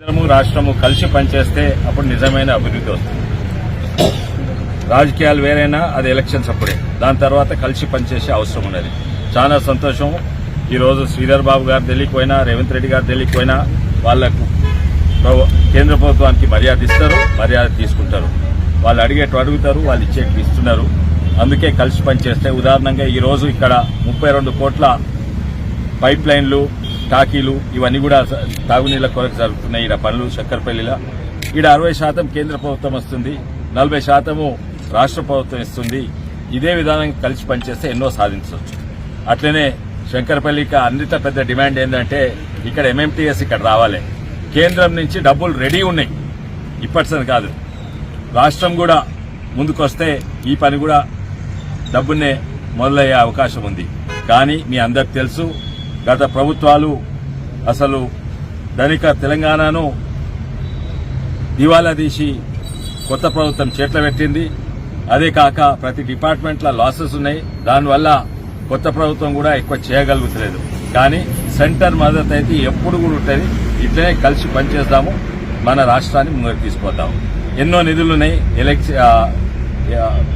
కేంద్రము రాష్ట్రము కలిసి పనిచేస్తే అప్పుడు నిజమైన అభివృద్ధి వస్తుంది. రాజకీయాలు వేరైనా అది ఎలక్షన్స్ అప్పుడే. దాని తర్వాత కలిసి పనిచేసే అవసరం ఉన్నది. చాలా సంతోషం. ఈరోజు శ్రీధర్ బాబు గారు ఢిల్లీకి పోయినా రేవంత్ రెడ్డి గారు ఢిల్లీకి పోయినా వాళ్ళకు కేంద్ర ప్రభుత్వానికి మర్యాద ఇస్తారు మర్యాద తీసుకుంటారు. వాళ్ళు అడిగేటు అడుగుతారు వాళ్ళు ఇచ్చేట్టు ఇస్తున్నారు. అందుకే కలిసి పనిచేస్తే ఉదాహరణంగా ఈ రోజు ఇక్కడ ముప్పై రెండు కోట్ల పైప్ లైన్లు టాకీలు ఇవన్నీ కూడా తాగునీళ్ళ కొరకు జరుగుతున్నాయి. ఈడ పనులు చక్కెరపల్లిలో. ఈడ అరవై శాతం కేంద్ర ప్రభుత్వం వస్తుంది. నలభై శాతము రాష్ట్ర ప్రభుత్వం ఇస్తుంది. ఇదే విధానం కలిసి పనిచేస్తే ఎన్నో సాధించవచ్చు. అట్లనే శంకరపల్లికి అన్నిట పెద్ద డిమాండ్ ఏంటంటే ఇక్కడ ఎంఎంటీఎస్ ఇక్కడ రావాలి. కేంద్రం నుంచి డబ్బులు రెడీ ఉన్నాయి. ఇప్పటిసరి కాదు. రాష్ట్రం కూడా ముందుకొస్తే ఈ పని కూడా డబ్బునే మొదలయ్యే అవకాశం ఉంది. కానీ మీ అందరికి తెలుసు గత ప్రభుత్వాలు అసలు ధనిక తెలంగాణను దివాలా తీసి కొత్త ప్రభుత్వం చేట్ల పెట్టింది. అదే కాక ప్రతి డిపార్ట్మెంట్లో లాసెస్ ఉన్నాయి. దానివల్ల కొత్త ప్రభుత్వం కూడా ఎక్కువ చేయగలుగుతలేదు. కానీ సెంటర్ మద్దతు అయితే ఎప్పుడు కూడా ఉంటుంది. ఇట్లనే కలిసి పనిచేస్తాము మన రాష్ట్రాన్ని ముందుకు తీసుకుపోతాము. ఎన్నో నిధులు ఉన్నాయి. ఎలక్షన్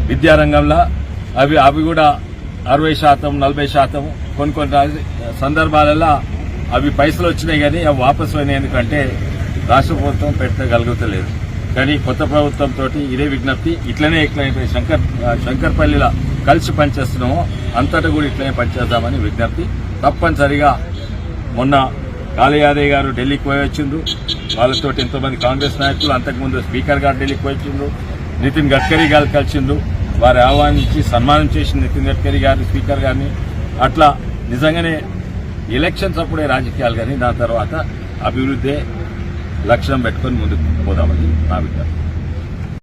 విద్యారంగంలో. అవి అవి కూడా అరవై శాతం నలభై శాతం కొన్ని కొన్ని సందర్భాలలో అవి పైసలు వచ్చినాయి కానీ అవి వాపసు అయినాయి ఎందుకంటే రాష్ట్ర ప్రభుత్వం పెట్టగలుగుతలేదు కానీ కొత్త ప్రభుత్వంతో ఇదే విజ్ఞప్తి ఇట్లనే ఇట్లనే శంకర్ శంకర్పల్లిలో కలిసి పనిచేస్తున్నామో అంతటా కూడా ఇట్లనే పనిచేద్దామని విజ్ఞప్తి. తప్పనిసరిగా మొన్న కాళయాదయ్య గారు ఢిల్లీకి పోయి వచ్చిండ్రు. వాళ్ళతో ఎంతోమంది కాంగ్రెస్ నాయకులు అంతకుముందు స్పీకర్ గారు ఢిల్లీకి పోయి వచ్చిండ్రు. నితిన్ గడ్కరీ గారు కలిసిండు వారు ఆహ్వానించి సన్మానం చేసిన నితిన్ గడ్కరీ గారిని స్పీకర్ గారిని. అట్లా నిజంగానే ఎలక్షన్స్ అప్పుడే రాజకీయాలు కానీ దాని తర్వాత అభివృద్ధి లక్ష్యం పెట్టుకొని ముందుకు పోదామని నా విజ్ఞప్తి.